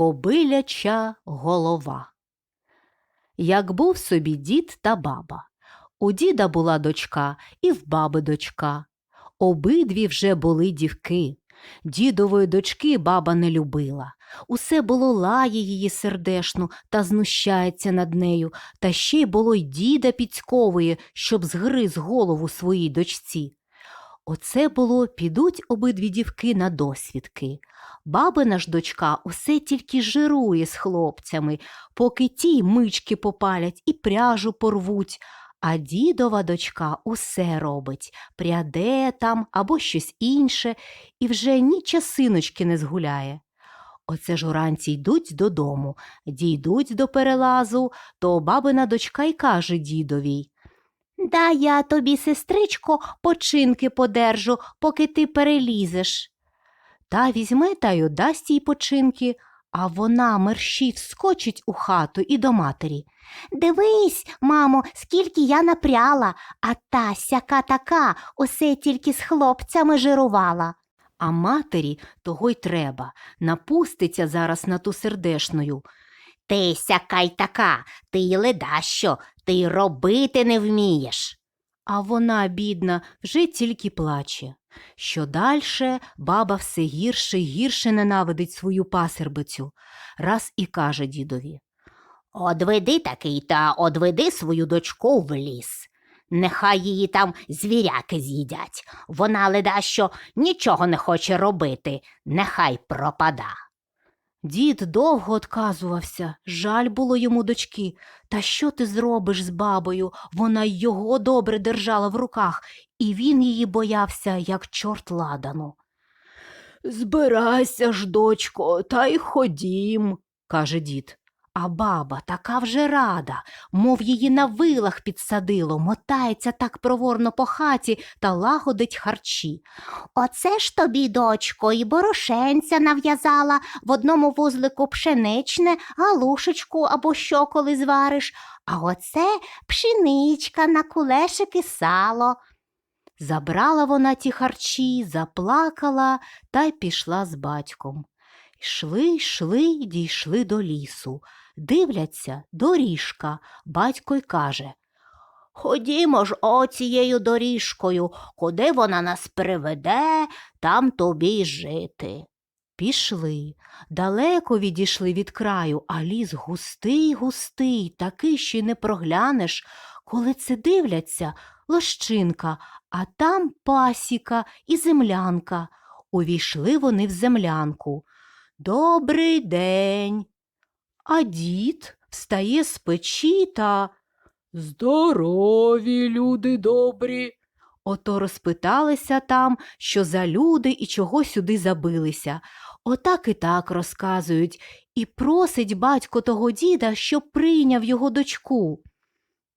Кобиляча голова. Як був собі дід та баба. У діда була дочка і в баби дочка. Обидві вже були дівки. Дідової дочки баба не любила. Усе було лає її сердешну та знущається над нею, та ще й було й діда підськовує, щоб згриз голову своїй дочці. Оце було підуть обидві дівки на досвідки. Бабина ж дочка усе тільки жирує з хлопцями, поки ті мички попалять і пряжу порвуть. А дідова дочка усе робить, пряде там або щось інше, і вже ні часиночки не згуляє. Оце ж уранці йдуть додому, дійдуть до перелазу, то бабина дочка й каже дідовій. Да я тобі, сестричко, починки подержу, поки ти перелізеш. Та візьме та й одасть їй починки, а вона мерщій вскочить у хату і до матері. Дивись, мамо, скільки я напряла, а та сяка така усе тільки з хлопцями жирувала. А матері того й треба, напуститься зараз на ту сердешною. Ти сяка й така, ти й ледащо, ти й робити не вмієш. А вона, бідна, вже тільки плаче. Що дальше баба все гірше й гірше ненавидить свою пасербицю, раз і каже дідові. Одведи такий та одведи свою дочку в ліс. Нехай її там звіряки з'їдять. Вона леда, що нічого не хоче робити, нехай пропада. Дід довго отказувався, жаль було йому дочки. Та що ти зробиш з бабою? Вона його добре держала в руках, і він її боявся, як чорт ладану. Збирайся ж, дочко, та й ходім, каже дід. А баба така вже рада, мов її на вилах підсадило, мотається так проворно по хаті та лагодить харчі. Оце ж тобі, дочко, і борошенця нав'язала, в одному вузлику пшеничне, галушечку або що коли звариш, а оце пшеничка на кулешики сало. Забрала вона ті харчі, заплакала та й пішла з батьком. Йшли, йшли дійшли до лісу. Дивляться, доріжка. Батько й каже Ходімо ж оцією доріжкою, куди вона нас приведе, там тобі й жити. Пішли, далеко відійшли від краю, а ліс густий, густий, такий, що й не проглянеш. Коли це дивляться, лощинка, а там пасіка і землянка. Увійшли вони в землянку. Добрий день. А дід встає з печі та Здорові, люди добрі. Ото розпиталися там, що за люди і чого сюди забилися. Отак і так розказують, і просить батько того діда, щоб прийняв його дочку.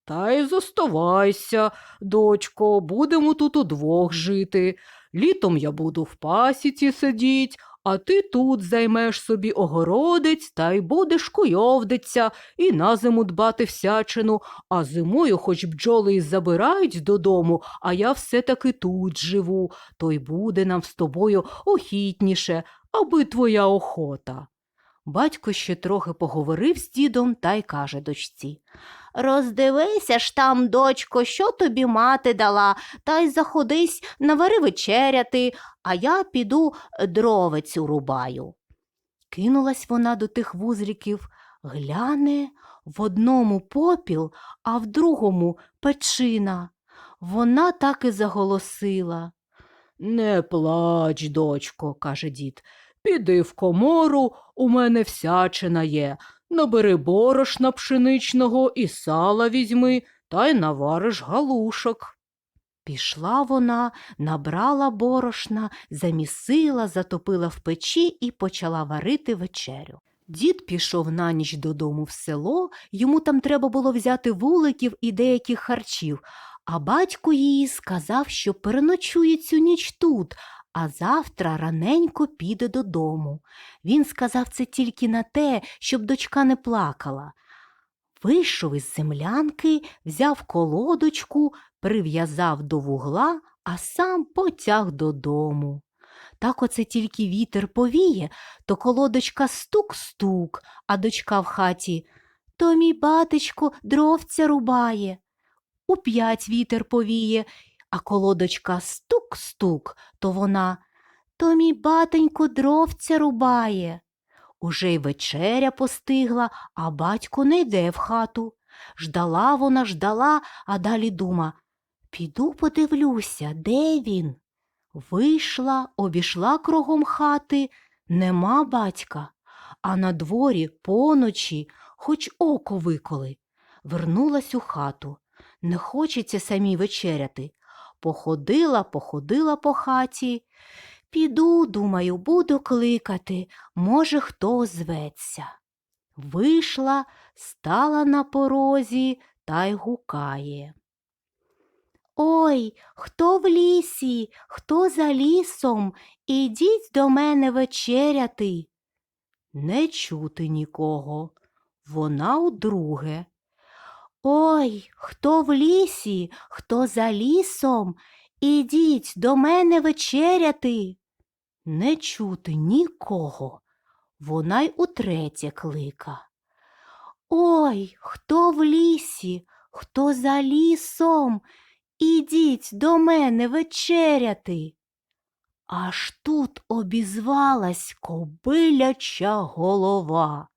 Та й зоставайся, дочко, будемо тут удвох жити. Літом я буду в пасіці сидіть, а ти тут займеш собі огородець та й будеш куйовдиться і на зиму дбати всячину, а зимою хоч бджоли й забирають додому, а я все-таки тут живу, то й буде нам з тобою охітніше, аби твоя охота. Батько ще трохи поговорив з дідом та й каже дочці Роздивися ж там, дочко, що тобі мати дала, та й заходись, навари вечеряти, а я піду дровицю рубаю. Кинулась вона до тих вузріків, гляне в одному попіл, а в другому печина. Вона так і заголосила. Не плач, дочко, каже дід. Піди в комору, у мене всячина є. Набери борошна пшеничного і сала візьми та й навариш галушок. Пішла вона, набрала борошна, замісила, затопила в печі і почала варити вечерю. Дід пішов на ніч додому в село, йому там треба було взяти вуликів і деяких харчів, а батько їй сказав, що переночує цю ніч тут, а завтра раненько піде додому. Він сказав це тільки на те, щоб дочка не плакала. Вийшов із землянки, взяв колодочку, прив'язав до вугла, а сам потяг додому. Так оце тільки вітер повіє, то колодочка стук-стук, а дочка в хаті то мій батечко дровця рубає. У п'ять вітер повіє, а колодочка стук-стук, то вона то мій батенько дровця рубає. Уже й вечеря постигла, а батько не йде в хату. Ждала вона, ждала, а далі дума Піду подивлюся, де він. Вийшла, обійшла кругом хати, нема батька, а на дворі поночі хоч око виколи. Вернулась у хату. Не хочеться самій вечеряти. Походила, походила по хаті. Піду, думаю, буду кликати, може, хто зветься. Вийшла, стала на порозі та й гукає. Ой, хто в лісі, хто за лісом, ідіть до мене вечеряти. Не чути нікого. Вона удруге. Ой, хто в лісі, хто за лісом, ідіть до мене вечеряти. Не чути нікого. Вона й утретє клика. Ой, хто в лісі, хто за лісом, ідіть до мене вечеряти. Аж тут обізвалась кобиляча голова.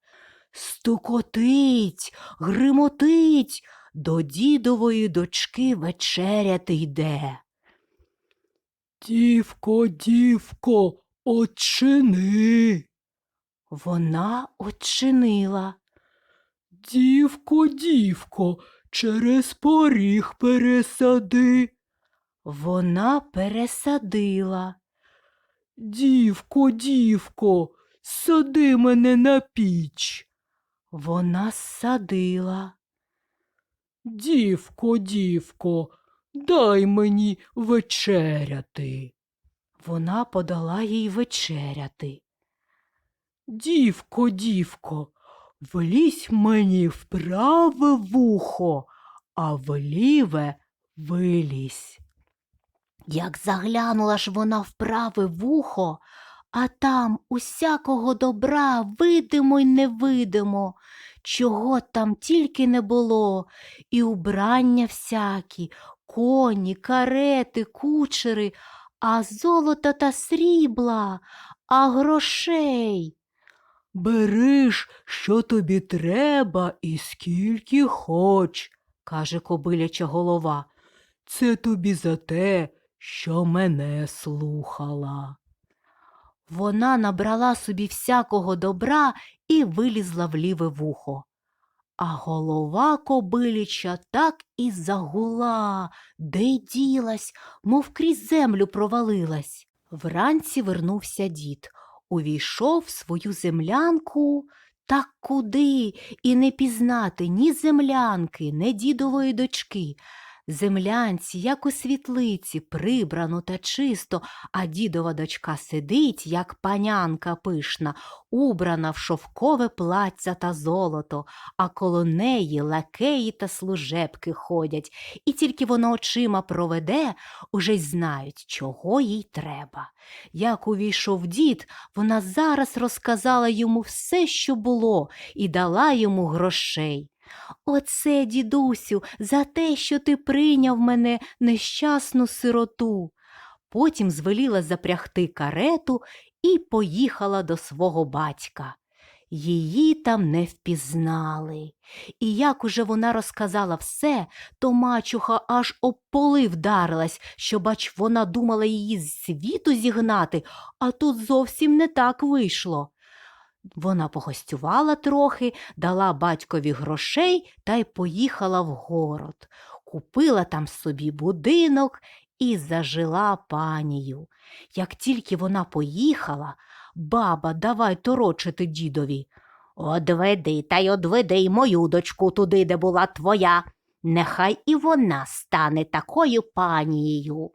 Стукотить, гримотить, до дідової дочки вечеряти йде. Дівко, дівко, очини. Вона очинила. Дівко, дівко, через поріг пересади. Вона пересадила. Дівко, дівко, сади мене на піч. Вона садила. Дівко, дівко, дай мені вечеряти. Вона подала їй вечеряти. Дівко, дівко, влізь мені в праве вухо, а в ліве вилізь. Як заглянула ж вона в праве вухо, а там усякого добра видимо й невидимо, чого там тільки не було, і убрання всякі, коні, карети, кучери, а золота та срібла, а грошей. Бери ж, що тобі треба і скільки хоч, каже кобиляча голова. це тобі за те, що мене слухала. Вона набрала собі всякого добра і вилізла в ліве вухо. А голова кобиліча так і загула, де ділась, мов крізь землю провалилась. Вранці вернувся дід, увійшов в свою землянку. Та куди і не пізнати ні землянки, ні дідової дочки. Землянці, як у світлиці, прибрано та чисто, а дідова дочка сидить, як панянка пишна, убрана в шовкове плаття та золото, а коло неї лакеї та служебки ходять, і тільки вона очима проведе, уже й знають, чого їй треба. Як увійшов дід, вона зараз розказала йому все, що було, і дала йому грошей. Оце, дідусю, за те, що ти прийняв мене нещасну сироту. Потім звеліла запрягти карету і поїхала до свого батька. Її там не впізнали. І як уже вона розказала все, то мачуха аж об поли вдарилась, що, бач, вона думала її з світу зігнати, а тут зовсім не так вийшло. Вона погостювала трохи, дала батькові грошей та й поїхала в город. Купила там собі будинок і зажила панію. Як тільки вона поїхала, баба давай торочити дідові. Одведи та й одведи й мою дочку туди, де була твоя. Нехай і вона стане такою панією.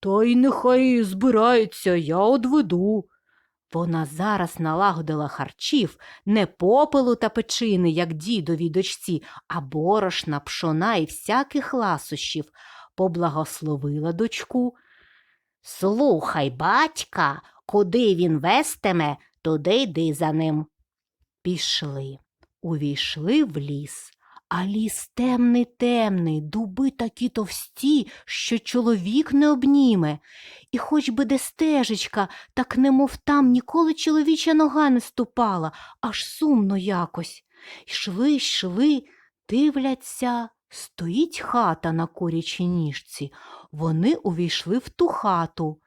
Та й нехай збирається, я одведу. Вона зараз налагодила харчів не попелу та печини, як дідовій дочці, а борошна, пшона і всяких ласощів, поблагословила дочку. Слухай, батька, куди він вестиме, туди йди за ним. Пішли, увійшли в ліс. А ліс темний темний, дуби такі товсті, що чоловік не обніме. І хоч би де стежечка, так немов там ніколи чоловіча нога не ступала, аж сумно якось. Йшли, йшли, дивляться, стоїть хата на курячій ніжці. Вони увійшли в ту хату.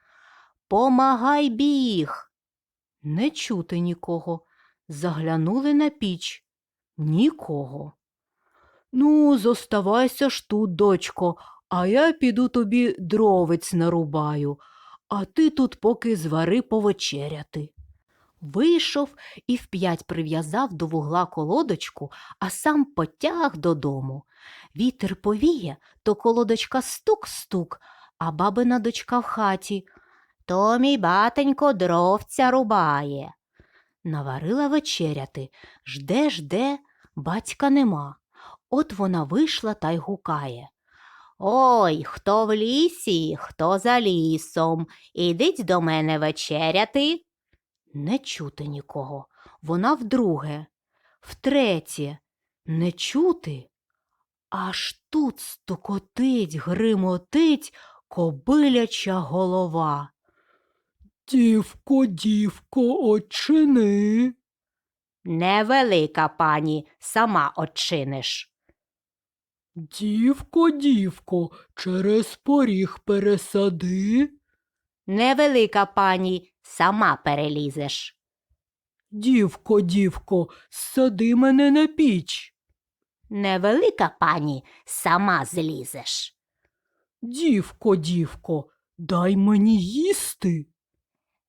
Помагай біг. Не чути нікого. Заглянули на піч. Нікого. Ну, зоставайся ж тут, дочко, а я піду тобі дровець нарубаю, а ти тут поки звари повечеряти. Вийшов і вп'ять прив'язав до вугла колодочку, а сам потяг додому. Вітер повіє, то колодочка стук-стук, а бабина дочка в хаті. То мій батенько дровця рубає. Наварила вечеряти. Жде, жде, батька нема. От вона вийшла та й гукає. Ой, хто в лісі, хто за лісом. Ідіть до мене вечеряти. Не чути нікого. Вона вдруге, втретє, не чути. Аж тут стукотить, гримотить кобиляча голова. Дівко, дівко, очини. Невелика пані, сама очиниш. Дівко, дівко, через поріг пересади. Невелика пані, сама перелізеш. Дівко, дівко, сади мене на піч. Невелика пані, сама злізеш. Дівко, дівко, дай мені їсти.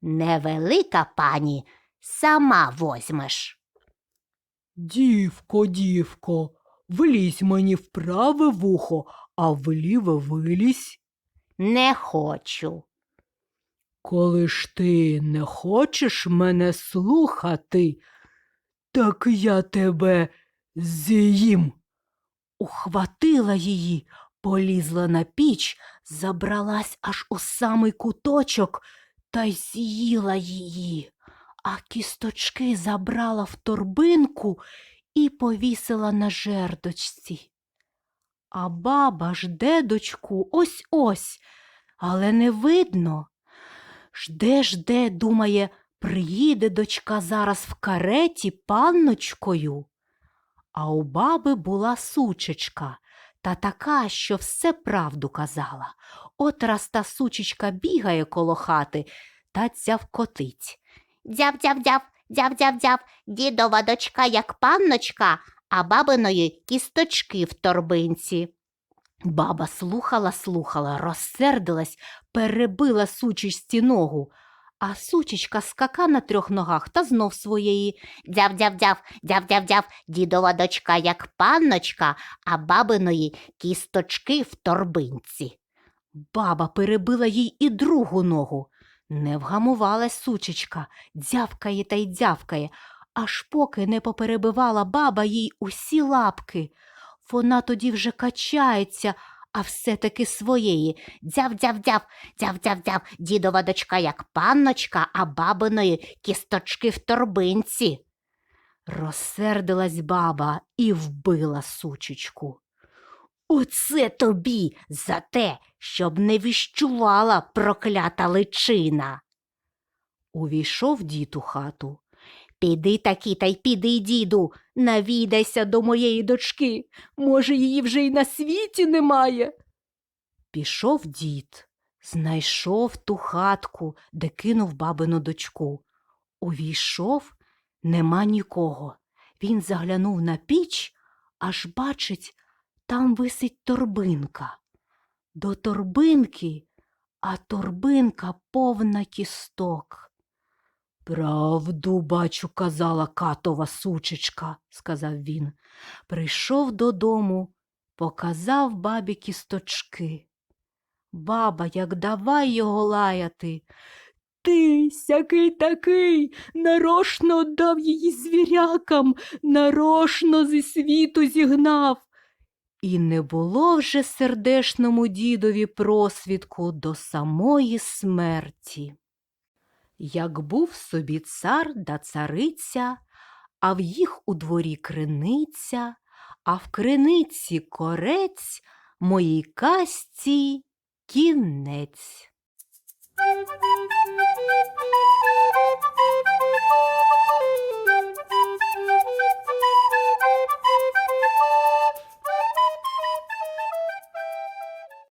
Невелика пані, сама возьмеш. Дівко, дівко, влізь мені в праве вухо, а в ліве вилізь. Не хочу. Коли ж ти не хочеш мене слухати, так я тебе з'їм. Ухватила її, полізла на піч, забралась аж у самий куточок та й з'їла її, а кісточки забрала в торбинку і повісила на жердочці. А баба жде дочку ось ось, але не видно. Жде, жде, думає, приїде дочка зараз в кареті панночкою. А у баби була сучечка, та така, що все правду казала. От раз та сучечка бігає коло хати та дзявкотить. Дзяв-дзяв-дзяв, дзяв-дзяв-дзяв, дідова дочка, як панночка, а бабиної кісточки в торбинці. Баба слухала, слухала, розсердилась, перебила сучечці ногу. А сучечка скака на трьох ногах та знов своєї. Дзяв-дзяв-дзяв, дзяв-дзяв-дзяв, дідова дочка, як панночка, а бабиної кісточки в торбинці. Баба перебила їй і другу ногу. Не вгамувалась сучечка, дзявкає та й дзявкає, аж поки не поперебивала баба їй усі лапки. Вона тоді вже качається, а все-таки своєї. Дзяв-дзяв-дзяв, дзяв-дзяв-дзяв, дідова дочка, як панночка, а бабиної кісточки в торбинці. Розсердилась баба і вбила сучечку. Оце тобі за те, щоб не віщувала проклята личина. Увійшов дід у хату. Піди таки та й піди, діду, навідайся до моєї дочки. Може, її вже й на світі немає. Пішов дід, знайшов ту хатку, де кинув бабину дочку. Увійшов, нема нікого. Він заглянув на піч, аж бачить, там висить торбинка. До торбинки, а торбинка повна кісток. Правду, бачу, казала катова сучечка, сказав він. Прийшов додому, показав бабі кісточки. Баба, як давай його лаяти. Ти сякий такий, нарошно дав її звірякам, нарошно зі світу зігнав. І не було вже сердешному дідові просвідку до самої смерті. Як був собі цар да цариця, а в їх у дворі криниця, а в криниці корець моїй касті кінець.